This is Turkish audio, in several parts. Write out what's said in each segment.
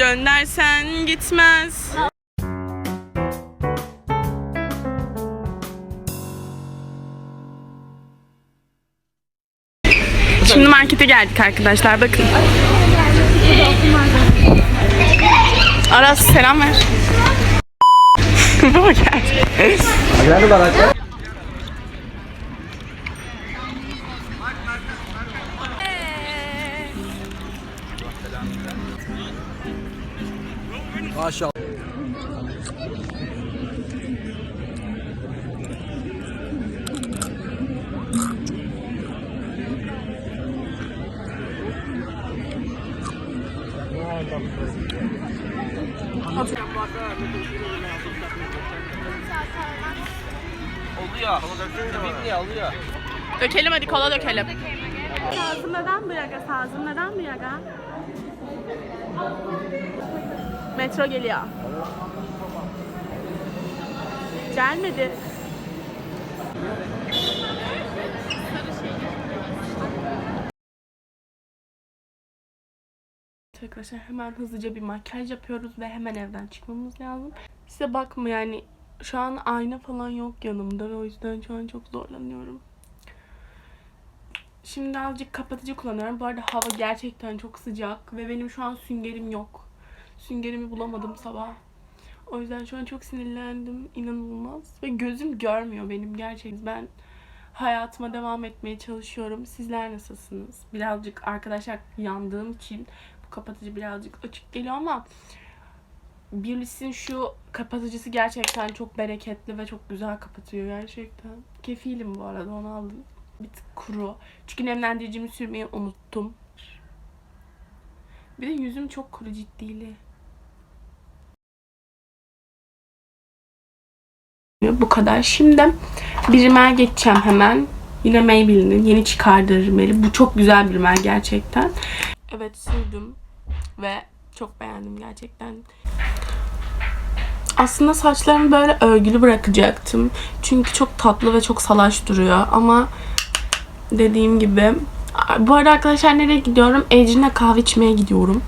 göndersen gitmez. Şimdi markete geldik arkadaşlar bakın. Aras selam ver. Baba gel. Maşallah. Oluyor. Bitti oluyor. Dökelim hadi kola dökelim. Sazım neden bu yaga? Sazım neden bu yaga? Metro geliyor. Gelmedi. Arkadaşlar hemen hızlıca bir makyaj yapıyoruz ve hemen evden çıkmamız lazım. Size bakma yani şu an ayna falan yok yanımda o yüzden şu an çok zorlanıyorum. Şimdi azıcık kapatıcı kullanıyorum. Bu arada hava gerçekten çok sıcak ve benim şu an süngerim yok. Süngerimi bulamadım sabah. O yüzden şu an çok sinirlendim. inanılmaz. Ve gözüm görmüyor benim gerçekten. Ben hayatıma devam etmeye çalışıyorum. Sizler nasılsınız? Birazcık arkadaşlar yandığım için bu kapatıcı birazcık açık geliyor ama Biolis'in şu kapatıcısı gerçekten çok bereketli ve çok güzel kapatıyor gerçekten. Kefilim bu arada onu aldım. Bir tık kuru. Çünkü nemlendiricimi sürmeyi unuttum. Bir de yüzüm çok kuru ciddili. Bu kadar. Şimdi bir rimel geçeceğim hemen. Yine Maybelline'in yeni çıkardığı rimeli. Bu çok güzel bir rimel gerçekten. Evet sürdüm ve çok beğendim gerçekten. Aslında saçlarımı böyle örgülü bırakacaktım. Çünkü çok tatlı ve çok salaş duruyor ama dediğim gibi bu arada arkadaşlar nereye gidiyorum? Ecrin'le kahve içmeye gidiyorum.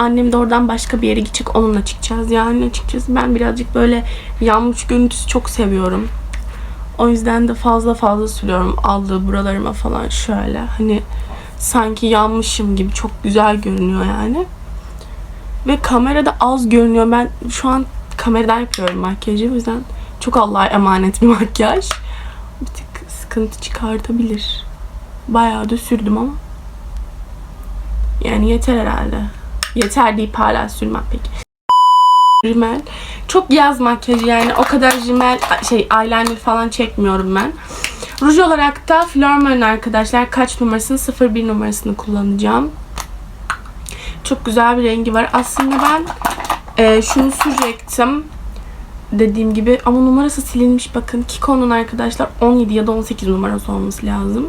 Annem de oradan başka bir yere gidecek. Onunla çıkacağız. Yani açıkçası ben birazcık böyle yanmış görüntüsü çok seviyorum. O yüzden de fazla fazla sürüyorum aldığı buralarıma falan şöyle. Hani sanki yanmışım gibi çok güzel görünüyor yani. Ve kamerada az görünüyor. Ben şu an kameradan yapıyorum makyajı. O yüzden çok Allah'a emanet bir makyaj. Bir tık sıkıntı çıkartabilir. Bayağı da sürdüm ama. Yani yeter herhalde. Yeter deyip hala sürmem peki. Rimel. Çok yaz makyajı yani o kadar rimel şey eyeliner falan çekmiyorum ben. Ruj olarak da Florman arkadaşlar kaç numarasını 01 numarasını kullanacağım. Çok güzel bir rengi var. Aslında ben e, şunu sürecektim. Dediğim gibi ama numarası silinmiş bakın. Kiko'nun arkadaşlar 17 ya da 18 numarası olması lazım.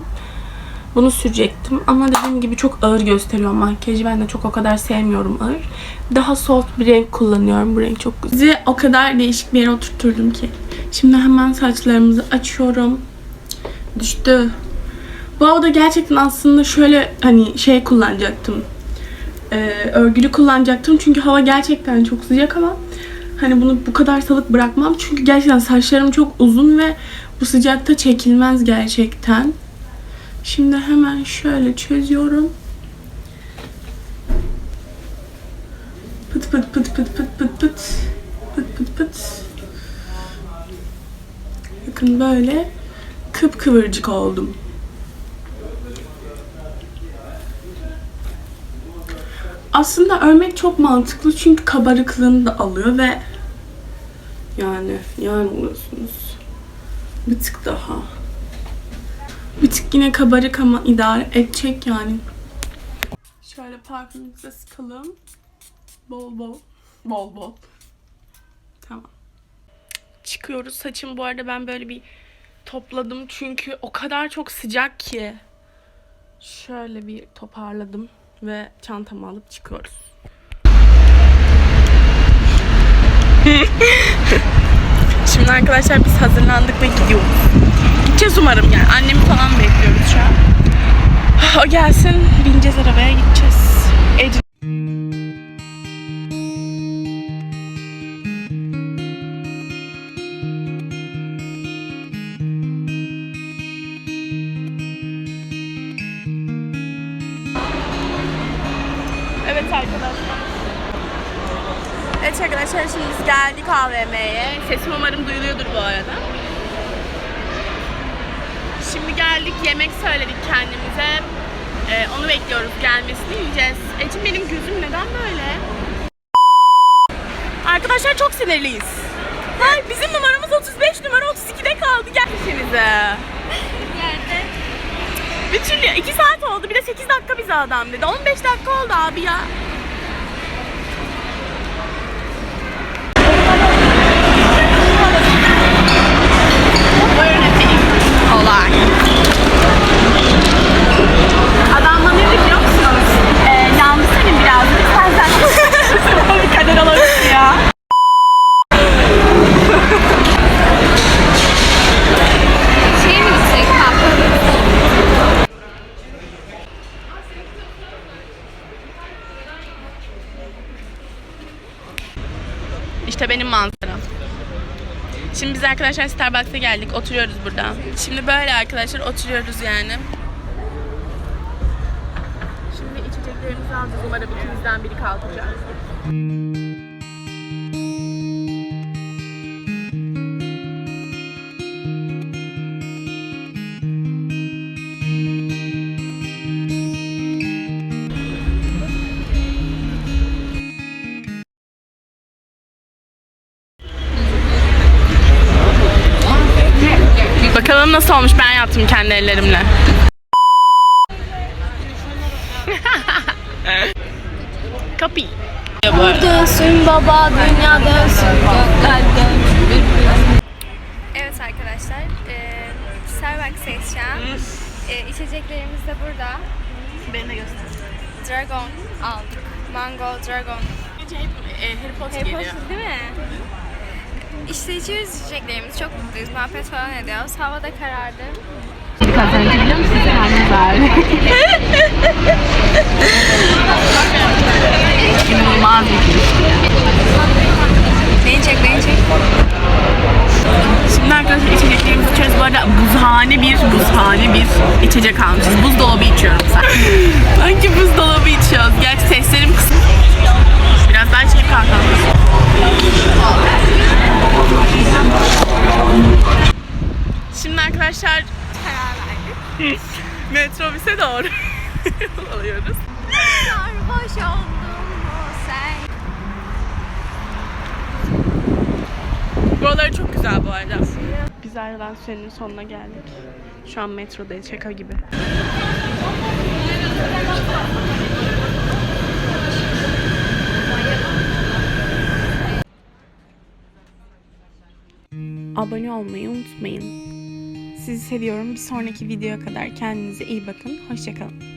Bunu sürecektim ama dediğim gibi çok ağır gösteriyor makyajı. Ben de çok o kadar sevmiyorum ağır. Daha soft bir renk kullanıyorum. Bu renk çok güzel. Size o kadar değişik bir yere oturtturdum ki. Şimdi hemen saçlarımızı açıyorum. Düştü. Bu havada gerçekten aslında şöyle hani şey kullanacaktım. Ee, örgülü kullanacaktım. Çünkü hava gerçekten çok sıcak ama hani bunu bu kadar salık bırakmam. Çünkü gerçekten saçlarım çok uzun ve bu sıcakta çekilmez gerçekten. Şimdi hemen şöyle çözüyorum. Pıt pıt pıt pıt pıt pıt pıt. Pıt pıt pıt. Bakın böyle kıpkıvırcık oldum. Aslında örmek çok mantıklı çünkü kabarıklığını da alıyor ve yani yani oluyorsunuz. Bir tık daha. Yine kabarık ama idare edecek yani. Şöyle parfümümüzü sıkalım. Bol bol. Bol bol. Tamam. Çıkıyoruz. Saçım bu arada ben böyle bir topladım çünkü o kadar çok sıcak ki. Şöyle bir toparladım ve çantamı alıp çıkıyoruz. Şimdi arkadaşlar biz hazırlandık ve gidiyoruz. Gideceğiz umarım yani. Annemi falan bekliyoruz şu an. Ah, o gelsin, bineceğiz arabaya gideceğiz. Ecin Evet arkadaşlar. Evet arkadaşlar şimdi biz geldik AVM'ye. Sesim umarım duyuluyordur bu arada. Şimdi geldik yemek söyledik kendimize. Ee, onu bekliyoruz gelmesini yiyeceğiz. Ecim benim gözüm neden böyle? Arkadaşlar çok sinirliyiz. Hayır bizim numaramız 35 numara 32'de kaldı. Gel işinize. Bir türlü 2 saat oldu. Bir de 8 dakika bize adam dedi. 15 dakika oldu abi ya. Manzaram. Şimdi biz arkadaşlar Starbucks'a geldik. Oturuyoruz burada. Şimdi böyle arkadaşlar oturuyoruz yani. Şimdi içeceklerimizi alacağız. Umarım ikimizden biri kalkacak. Bakalım nasıl olmuş ben yaptım kendi ellerimle. Kapı. Dönsün baba, dünya dönsün, gökler dönsün. Evet arkadaşlar, e, Starbucks'tayız şu an. E, içeceklerimiz de burada. Beni de göster. Dragon aldık. Mango, Dragon. E, Harry Potter Harry geliyor. Potter değil mi? İşte içiyoruz içeceklerimizi. Çok mutluyuz. Muhabbet falan ediyoruz. Hava da karardı. İnanılmaz bir. Beni çek, beni çek. Şimdi arkadaşlar içeceklerimizi içiyoruz. Bu arada buzhane bir, buzhane bir içecek almışız. Buzdolabı içiyorum sen. Arkadaşlar Karar verdik. metrobüse doğru alıyoruz. Sarhoş oldum mu sen? Buraları çok güzel bu arada. Biz ayrılan sürenin sonuna geldik. Şu an metrodayız şaka gibi. Abone olmayı unutmayın. Sizi seviyorum. Bir sonraki videoya kadar kendinize iyi bakın. Hoşçakalın.